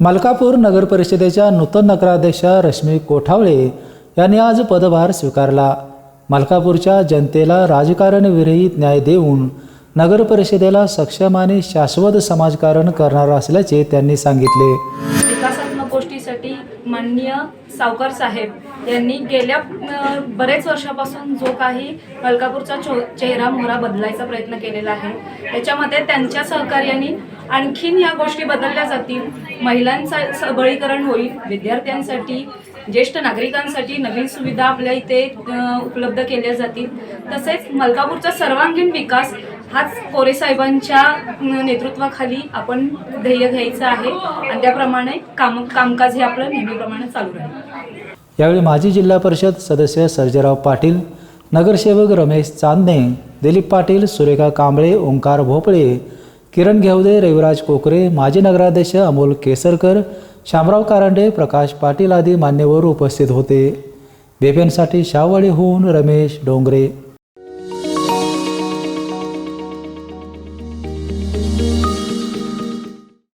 मलकापूर नगर परिषदेच्या नूतन नगराध्यक्षा रश्मी कोठावळे यांनी आज पदभार स्वीकारला. मलकापूरच्या जनतेला राजकारण विरहित न्याय देऊन नगर परिषदेला सक्षम आणि शाश्वत समाजकारण करणार असल्याचे त्यांनी सांगितले. विकासात्मक गोष्टीसाठी माननीय सावकार साहेब यांनी गेल्या बरेच वर्षापासून जो काही मलकापूरचा चो चेहरा मोहरा बदलायचा प्रयत्न केलेला आहे त्याच्यामध्ये त्यांच्या सहकार्याने आणखीन या गोष्टी बदलल्या जातील. महिलांचं सबळीकरण होईल. विद्यार्थ्यांसाठी ज्येष्ठ नागरिकांसाठी नवीन सुविधा आपल्या इथे उपलब्ध केल्या जातील. तसेच मलकापूरचा सर्वांगीण विकास हाच कोरे साहेबांच्या नेतृत्वाखाली आपण ध्येय घ्यायचं आहे. आणि त्याप्रमाणे काम कामकाज हे आपलं नेहमीप्रमाणे चालू राहील. यावेळी माजी जिल्हा परिषद सदस्य सर्जेराव पाटील नगरसेवक रमेश चांदणे दिलीप पाटील सुरेखा कांबळे ओंकार भोपळे किरण घेवदे रविराज कोकरे माजी नगराध्यक्ष अमोल केसरकर शामराव कारंडे प्रकाश पाटील आदी मान्यवर उपस्थित होते. बेपेनसाठी शावळीहून रमेश डोंगरे.